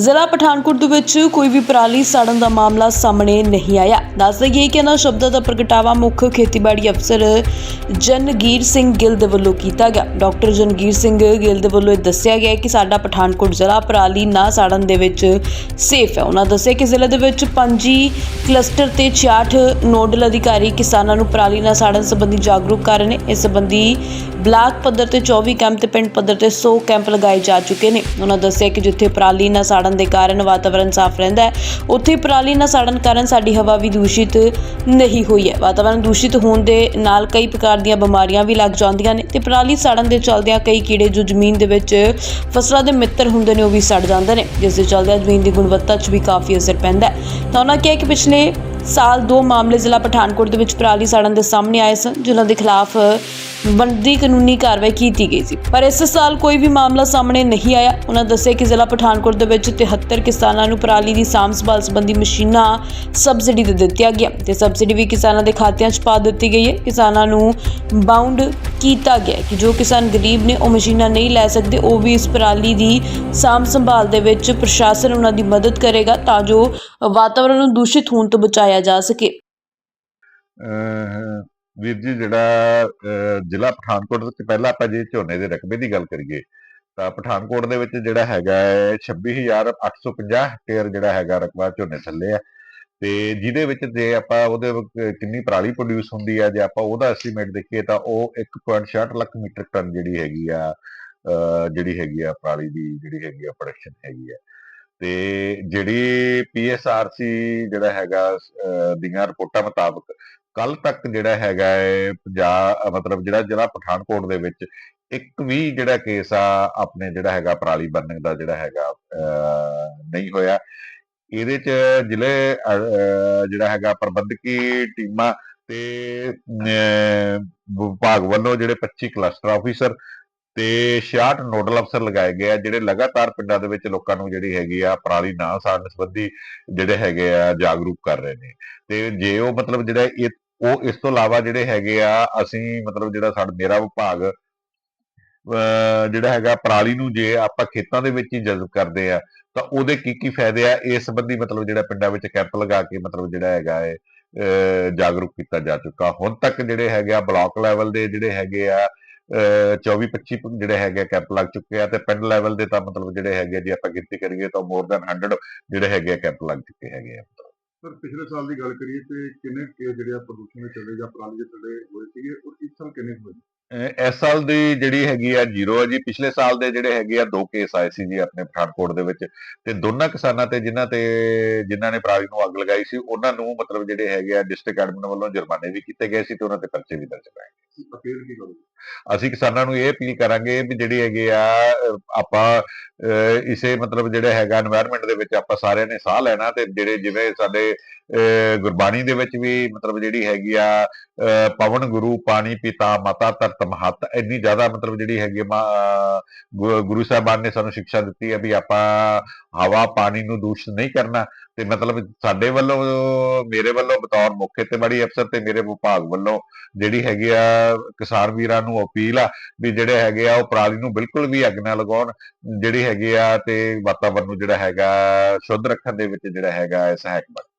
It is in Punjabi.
ਜ਼ਿਲ੍ਹਾ ਪਠਾਨਕੋਟ ਦੇ ਵਿੱਚ ਕੋਈ ਵੀ ਪਰਾਲੀ ਸਾੜਨ ਦਾ ਮਾਮਲਾ ਸਾਹਮਣੇ ਨਹੀਂ ਆਇਆ। ਦੱਸ ਦਈਏ ਕਿ ਇਹਨਾਂ ਸ਼ਬਦਾਂ ਦਾ ਪ੍ਰਗਟਾਵਾ ਮੁੱਖ ਖੇਤੀਬਾੜੀ ਅਫਸਰ ਜਨਗੀਰ ਸਿੰਘ ਗਿੱਲ ਦੇ ਵੱਲੋਂ ਕੀਤਾ ਗਿਆ। ਡਾਕਟਰ ਜਨਗੀਰ ਸਿੰਘ ਗਿੱਲ ਦੇ ਵੱਲੋਂ ਇਹ ਦੱਸਿਆ ਗਿਆ ਕਿ ਸਾਡਾ ਪਠਾਨਕੋਟ ਜ਼ਿਲ੍ਹਾ ਪਰਾਲੀ ਨਾ ਸਾੜਨ ਦੇ ਵਿੱਚ ਸੇਫ ਹੈ। ਉਹਨਾਂ ਦੱਸਿਆ ਕਿ ਜ਼ਿਲ੍ਹੇ ਦੇ ਵਿੱਚ ਪੰਜੀ ਕਲਸਟਰ ਤੇ 66 ਨੋਡਲ ਅਧਿਕਾਰੀ ਕਿਸਾਨਾਂ ਨੂੰ ਪਰਾਲੀ ਨਾ ਸਾੜਨ ਸੰਬੰਧੀ ਜਾਗਰੂਕ ਕਰ ਰਹੇ ਨੇ। ਇਸ ਸੰਬੰਧੀ ਬਲਾਕ ਪੱਧਰ ਤੇ 24 ਕੈਂਪ ਤੇ ਪਿੰਡ ਪੱਧਰ ਤੇ 100 ਕੈਂਪ ਲਗਾਏ ਜਾ ਚੁੱਕੇ ਨੇ। ਉਹਨਾਂ ਦੱਸਿਆ ਕਿ ਜਿੱਥੇ ਪਰਾਲੀ ਨਾ ਸਾੜਨ ਦੇ ਕਾਰਨ ਵਾਤਾਵਰਣ ਸਾਫ਼ ਰਹਿੰਦਾ ਹੈ। ਉੱਥੇ ਪਰਾਲੀ ਨਾ ਸਾੜਨ ਕਾਰਨ ਸਾਡੀ ਹਵਾ ਵੀ ਦੂਸ਼ਿਤ ਨਹੀਂ ਹੋਈ ਹੈ। ਵਾਤਾਵਰਣ ਦੂਸ਼ਿਤ ਹੋਣ ਦੇ ਨਾਲ ਕਈ ਪ੍ਰਕਾਰ ਦੀਆਂ ਬਿਮਾਰੀਆਂ ਵੀ ਲੱਗ ਜਾਂਦੀਆਂ ਨੇ ਤੇ ਪਰਾਲੀ ਸਾੜਨ ਦੇ ਚਲਦਿਆਂ ਕਈ ਕੀੜੇ ਜੋ ਜ਼ਮੀਨ ਦੇ ਵਿੱਚ ਫਸਲਾਂ ਦੇ ਮਿੱਤਰ ਹੁੰਦੇ ਨੇ ਉਹ ਵੀ ਸੜ ਜਾਂਦੇ ਨੇ। ਜਿਸ ਦੇ ਚਲਦਿਆਂ ਜ਼ਮੀਨ ਦੀ ਗੁਣਵੱਤਾ 'ਚ ਵੀ ਕਾਫੀ ਅਸਰ ਪੈਂਦਾ ਹੈ। ਤਾਂ ਉਹਨਾਂ ਕਿਹਾ ਕਿ ਪਿਛਲੇ ਸਾਲ ਦੋ ਮਾਮਲੇ ਜ਼ਿਲ੍ਹਾ ਪਠਾਨਕੋਟ ਦੇ ਵਿੱਚ ਪਰਾਲੀ ਸਾੜਨ ਦੇ ਸਾਹਮਣੇ ਆਏ ਸਨ, ਜਿਨ੍ਹਾਂ ਦੇ ਖਿਲਾਫ ਬਣਦੀ ਕਾਨੂੰਨੀ ਕਾਰਵਾਈ ਕੀਤੀ ਗਈ ਸੀ। ਪਰ ਇਸ ਸਾਲ ਕੋਈ ਵੀ ਮਾਮਲਾ ਸਾਹਮਣੇ ਨਹੀਂ ਆਇਆ। ਉਹਨਾਂ ਦੱਸਿਆ ਕਿ ਜ਼ਿਲ੍ਹਾ ਪਠਾਨਕੋਟ ਦੇ ਵਿੱਚ 73 ਕਿਸਾਨਾਂ ਨੂੰ ਪਰਾਲੀ ਦੀ ਸਾਂਭ ਸੰਭਾਲ ਸੰਬੰਧੀ ਮਸ਼ੀਨਾਂ ਸਬਸਿਡੀ ਦੇ ਦਿੱਤੀਆਂ ਗਿਆ ਤੇ ਸਬਸਿਡੀ ਵੀ ਕਿਸਾਨਾਂ ਦੇ ਖਾਤਿਆਂ 'ਚ ਪਾ ਦਿੱਤੀ ਗਈ ਹੈ। ਕਿਸਾਨਾਂ ਨੂੰ ਬਾਉਂਡ ਕੀਤਾ ਗਿਆ ਕਿ ਜੋ ਕਿਸਾਨ ਗਰੀਬ ਨੇ, ਉਹ ਮਸ਼ੀਨਾਂ ਨਹੀਂ ਲੈ ਸਕਦੇ, ਉਹ ਵੀ ਇਸ ਪਰਾਲੀ ਦੀ ਸਾਂਭ ਸੰਭਾਲ ਦੇ ਵਿੱਚ ਪ੍ਰਸ਼ਾਸਨ ਉਹਨਾਂ ਦੀ ਮਦਦ ਕਰੇਗਾ ਤਾਂ ਜੋ ਵਾਤਾਵਰਣ ਨੂੰ ਦੂਸ਼ਿਤ ਹੋਣ ਤੋਂ ਬਚਾਇਆ ਜਾ ਸਕੇ। ਵੀਰ ਜੀ, ਜਿਹੜਾ ਜ਼ਿਲ੍ਹਾ ਪਠਾਨਕੋਟ ਵਿੱਚ ਪਹਿਲਾਂ ਆਪਾਂ ਜੇ ਝੋਨੇ ਦੇ ਰਕਬੇ ਦੀ ਗੱਲ ਕਰੀਏ, ਤਾਂ ਪਠਾਨਕੋਟ ਦੇ ਵਿੱਚ ਜਿਹੜਾ ਹੈਗਾ ਹੈ 26850 ਹੈਕਟੇਅਰ ਜਿਹੜਾ ਹੈਗਾ ਰਕਬਾ ਝੋਨੇ ਥੱਲੇ ਹੈ ਤੇ ਜਿਹਦੇ ਵਿੱਚ ਜੇ ਆਪਾਂ ਉਹਦੇ ਕਿੰਨੀ ਪਰਾਲੀ ਪ੍ਰੋਡਿਊਸ ਹੁੰਦੀ ਹੈ ਜੇ ਆਪਾਂ ਉਹਦਾ ਐਸਟੀਮੇਟ ਦੇਖੀਏ, ਤਾਂ ਉਹ 1.66 ਲੱਖ ਮੀਟਰ ਟਨ ਜਿਹੜੀ ਹੈਗੀ ਆ ਜਿਹੜੀ ਹੈਗੀ ਆ ਪਰਾਲੀ ਦੀ, ਜਿਹੜੀ ਹੈਗੀ ਆ ਪ੍ਰੋਡਕਸ਼ਨ ਹੈਗੀ ਆ। ਤੇ ਜਿਹੜੀ ਪੀਐਸਆਰਸੀ ਜਿਹੜਾ ਹੈਗਾ ਦੀਆਂ ਰਿਪੋਰਟਾਂ ਮੁਤਾਬਕ ਕੱਲ ਤੱਕ ਜਿਹੜਾ ਹੈਗਾ ਹੈ ਪੰਜਾਬ ਮਤਲਬ ਜਿਹੜਾ ਜ਼ਿਲ੍ਹਾ ਪਠਾਨਕੋਟ ਦੇ ਵਿੱਚ ਇੱਕ ਵੀ ਜਿਹੜਾ ਕੇਸ ਆ ਆਪਣੇ ਜਿਹੜਾ ਹੈਗਾ ਪਰਾਲੀ ਬਰਨਿੰਗ ਦਾ ਜਿਹੜਾ ਹੈਗਾ ਅਹ ਨਹੀਂ ਹੋਇਆ। ਇਹਦੇ ਚ ਜ਼ਿਲ੍ਹੇ ਜਿਹੜਾ ਹੈਗਾ ਪ੍ਰਬੰਧਕੀ ਟੀਮਾਂ ਤੇ ਅਹ, ਵਿਭਾਗ ਵੱਲੋਂ ਜਿਹੜੇ 25 ਕਲਸਟਰ ਆਫੀਸਰ ਤੇ 66 ਨੋਡਲ ਅਫਸਰ ਲਗਾਏ ਗਏ ਆ, ਜਿਹੜੇ ਲਗਾਤਾਰ ਪਿੰਡਾਂ ਦੇ ਵਿੱਚ ਲੋਕਾਂ ਨੂੰ ਜਿਹੜੀ ਹੈਗੀ ਆ ਪਰਾਲੀ ਨਾ ਸਾੜਨ ਸੰਬੰਧੀ ਜਿਹੜੇ ਹੈਗੇ ਆ ਜਾਗਰੂਕ ਕਰ ਰਹੇ ਨੇ। ਤੇ ਜੇ ਉਹ ਮਤਲਬ ਜਿਹੜਾ ਇਹ, ਉਹ ਇਸ ਤੋਂ ਇਲਾਵਾ ਜਿਹੜੇ ਹੈਗੇ ਆ, ਅਸੀਂ ਮਤਲਬ ਜਿਹੜਾ ਸਾਡਾ ਮੇਰਾ ਵਿਭਾਗ, ਅਹ ਜਿਹੜਾ ਹੈਗਾ ਪਰਾਲੀ ਨੂੰ ਜੇ ਆਪਾਂ ਖੇਤਾਂ ਦੇ ਵਿੱਚ ਹੀ ਜਜ਼ਬ ਕਰਦੇ ਆ, ਤਾਂ ਉਹਦੇ ਕੀ ਕੀ ਫਾਇਦੇ ਆ, ਇਸ ਸੰਬੰਧੀ ਮਤਲਬ ਜਿਹੜਾ ਪਿੰਡਾਂ ਵਿੱਚ ਕੈਂਪ ਲਗਾ ਕੇ ਮਤਲਬ ਜਿਹੜਾ ਹੈਗਾ ਹੈ ਅਹ ਜਾਗਰੂਕ ਕੀਤਾ ਜਾ ਚੁੱਕਾ। ਹੁਣ ਤੱਕ ਜਿਹੜੇ ਹੈਗੇ ਆ ਬਲਾਕ ਲੈਵਲ ਦੇ ਜਿਹੜੇ ਹੈਗੇ ਆ 24 25 ਜਿਹੜੇ ਹੈਗੇ ਕੈਂਪ ਲੱਗ ਚੁੱਕੇ ਆ ਤੇ ਪਿੰਡ ਲੈਵਲ ਦੇ ਤਾਂ ਮਤਲਬ ਜਿਹੜੇ ਹੈਗੇ ਜੇ ਆਪਾਂ ਗਿਣਤੀ ਕਰੀਏ ਤਾਂ ਮੋਰ ਦੈਨ 100 ਜਿਹੜੇ ਹੈਗੇ ਆ ਕੈਂਪ ਲੱਗ ਚੁੱਕੇ ਹੈਗੇ ਆ। ਸਰ, ਪਿਛਲੇ ਸਾਲ ਦੀ ਗੱਲ ਕਰੀਏ ਤੇ ਕਿੰਨੇ ਕੇਸ ਜਿਹੜੇ ਆ ਪ੍ਰਦੂਸ਼ਣ ਦੇ ਚੱਲੇ ਜਾਂ ਪਰਾਲੀ ਦੇ ਚੱਲੇ ਹੋਏ ਸੀਗੇ ਔਰ ਇਸ ਸਾਲ ਕਿੰਨੇ ਹੋਏ? ਇਸ ਸਾਲ ਦੀ ਜਿਹੜੀ ਹੈਗੀ ਆ ਜ਼ੀਰੋ ਆ ਜੀ। ਪਿਛਲੇ ਸਾਲ ਦੇ ਜਿਹੜੇ ਹੈਗੇ ਆ ਦੋ ਕੇਸ ਆਏ ਸੀ ਜੀ ਆਪਣੇ ਪਠਾਨਕੋਟ ਦੇ ਵਿੱਚ। ਤੇ ਦੋਨਾਂ ਕਿਸਾਨਾਂ ਤੇ ਜਿਨ੍ਹਾਂ ਤੇ ਜਿਨ੍ਹਾਂ ਨੇ ਪਰਾਲੀ ਨੂੰ ਅੱਗ ਲਗਾਈ ਸੀ ਉਹਨਾਂ ਨੂੰ ਮਤਲਬ ਜਿਹੜੇ ਹੈਗੇ ਆ ਡਿਸਟ੍ਰਿਕਟ ਐਡਮਿਨ ਵੱਲੋਂ ਜੁਰਮਾਨੇ ਵੀ ਕੀਤੇ ਗਏ ਸੀ ਤੇ ਉਹਨਾਂ ਤੇ ਪਰਚੇ ਵੀ ਦਰਜ ਕਰਾਏ ਅਪੀਲ ਕੀ ਕਰੋਗੇ? ਅਸੀਂ ਕਿਸਾਨਾਂ ਨੂੰ ਇਹ ਅਪੀਲ ਕਰਾਂਗੇ ਵੀ ਜਿਹੜੇ ਹੈਗੇ ਆ ਆਪਾਂ ਇਸੇ ਮਤਲਬ ਜਿਹੜਾ ਹੈਗਾ এনवायरमेंट ਦੇ ਵਿੱਚ ਆਪਾਂ ਸਾਰਿਆਂ ਨੇ ਸਾਹ ਲੈਣਾ ਤੇ ਜਿਹੜੇ ਜਿਵੇਂ ਸਾਡੇ ਗੁਰਬਾਣੀ ਦੇ ਵਿੱਚ ਵੀ ਮਤਲਬ ਜਿਹੜੀ ਹੈਗੀ ਆ ਪਵਨ ਗੁਰੂ ਪਾਣੀ ਪਿਤਾ ਮਾਤਾ ਧਰਤੀ ਮਹੱਤ ਇੰਨੀ ਜ਼ਿਆਦਾ ਮਤਲਬ ਜਿਹੜੀ ਹੈਗੀ ਆ ਗੁਰੂ ਸਾਹਿਬਾਨ ਨੇ ਸਾਨੂੰ ਸਿੱਖਿਆ ਦਿੱਤੀ ਹੈ ਵੀ ਆਪਾਂ ਹਵਾ, ਪਾਣੀ ਨੂੰ ਦੂਸ਼ਿਤ ਨਹੀਂ ਕਰਨਾ। ਤੇ ਮਤਲਬ ਸਾਡੇ ਵੱਲੋਂ, ਮੇਰੇ ਵੱਲੋਂ ਬਤੌਰ ਮੁੱਖ ਖੇਤੀਬਾੜੀ ਅਫਸਰ ਤੇ ਮੇਰੇ ਵਿਭਾਗ ਵੱਲੋਂ ਜਿਹੜੀ ਹੈਗੀ ਆ, ਕਿਸਾਨ ਵੀਰਾਂ ਨੂੰ ਅਪੀਲ ਆ ਵੀ ਜਿਹੜੇ ਹੈਗੇ ਆ, ਉਹ ਪਰਾਲੀ ਨੂੰ ਬਿਲਕੁਲ ਵੀ ਅੱਗ ਨਾ ਲਗਾਉਣ। ਜਿਹੜੀ ਹੈਗੇ ਆ, ਤੇ ਵਾਤਾਵਰਨ ਨੂੰ ਜਿਹੜਾ ਹੈਗਾ, ਸ਼ੁੱਧ ਰੱਖਣ ਦੇ ਵਿੱਚ ਜਿਹੜਾ ਹੈਗਾ ਹੈ ਸਹਾਇਕ ਬਣ